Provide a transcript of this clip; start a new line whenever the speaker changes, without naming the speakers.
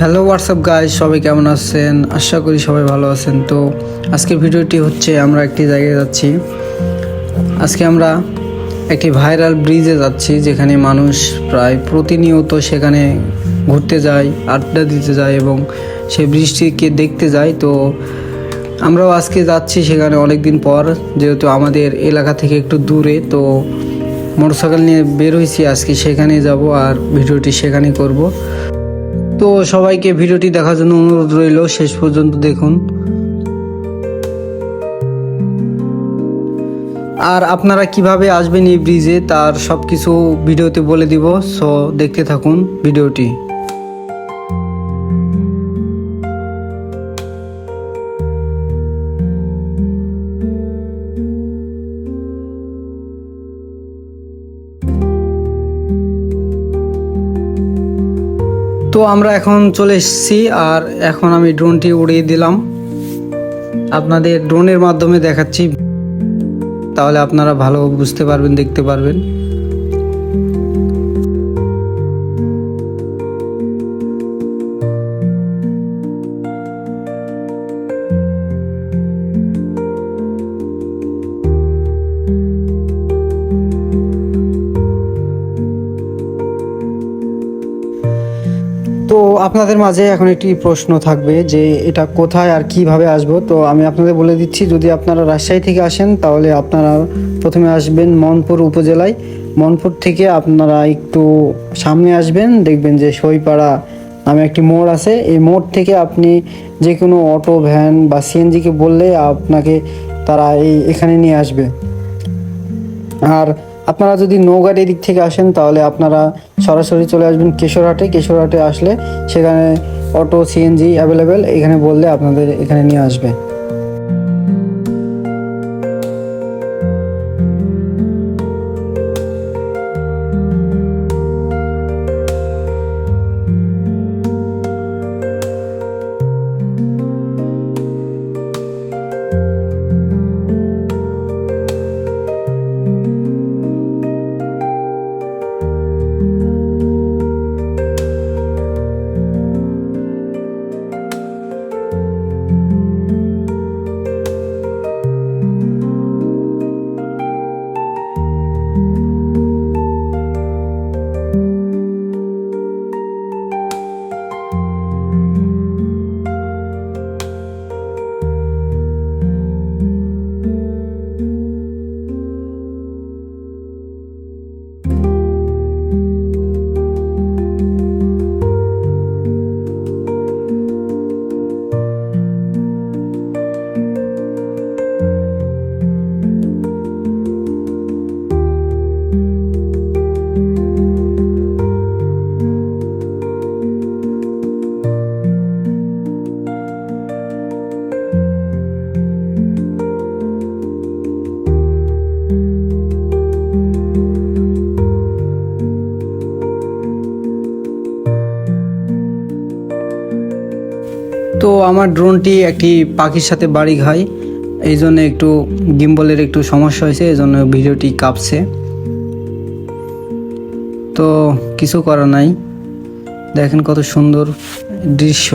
Hello WhatsApp guys সবাই কেমন আছেন? আশা করি সবাই ভালো আছেন। তো আজকের ভিডিওটি হচ্ছে, আমরা একটি জায়গায় যাচ্ছি। আজকে আমরা একটি ভাইরাল ব্রিজে যাচ্ছি, যেখানে মানুষ প্রায় প্রতিনিয়ত সেখানে ঘুরতে যায়, আড্ডা দিতে যায় এবং সেই ব্রিজটিকে দেখতে যায়। তো আমরাও আজকে যাচ্ছি সেখানে অনেক দিন পর, যেহেতু আমাদের এলাকা থেকে একটু দূরে। তো মোটরসাইকেল নিয়ে বের হয়েছি, আজকে সেখানে যাব আর ভিডিওটি সেখানেই করব। তো সবাইকে ভিডিওটি দেখার জন্য অনুরোধ রইল। শেষ পর্যন্ত দেখুন। আর আপনারা কীভাবে আসবেন এই ব্রিজে, তার সব কিছু ভিডিওতে বলে দিব। সো দেখতে থাকুন ভিডিওটি। তো আমরা এখন চলে এসেছি, আর এখন আমি ড্রোনটি উড়িয়ে দিলাম। আপনাদের ড্রোনের মাধ্যমে দেখাচ্ছি, তাহলে আপনারা ভালো বুঝতে পারবেন, দেখতে পারবেন। তো আপনাদের মাঝে এখন একটি প্রশ্ন থাকবে যে এটা কোথায় আর কীভাবে আসব? তো আমি আপনাদের বলে দিচ্ছি, যদি আপনারা রাজশাহী থেকে আসেন, তাহলে আপনারা প্রথমে আসবেন মনপুর উপজেলায়। মনপুর থেকে আপনারা একটু সামনে আসবেন, দেখবেন যে সইপাড়া নামে একটি মোড় আছে। এই মোড় থেকে আপনি যে কোনো অটো, ভ্যান বা সিএনজিকে বললে আপনাকে তারা এই এখানে নিয়ে আসবে। আর আপনারা যদি নৌগাড়ি দিক থেকে আসেন, তাহলে আপনারা সরাসরি চলে আসবেন কেশরহাটে। কেশরহাটে আসলে সেখানে অটো সিএনজি অ্যাভেলেবেল এখানে বললে আপনাদের এখানে নিয়ে আসবে। তো আমার ড্রোনটি একটি পাখির সাথে বাড়ি খায় এই জন্য একটু গিম্বলের একটু সমস্যা হয়েছে, এই জন্য ভিডিওটি কাঁপছে। তো কিছু করা নাই। দেখেন কত সুন্দর দৃশ্য।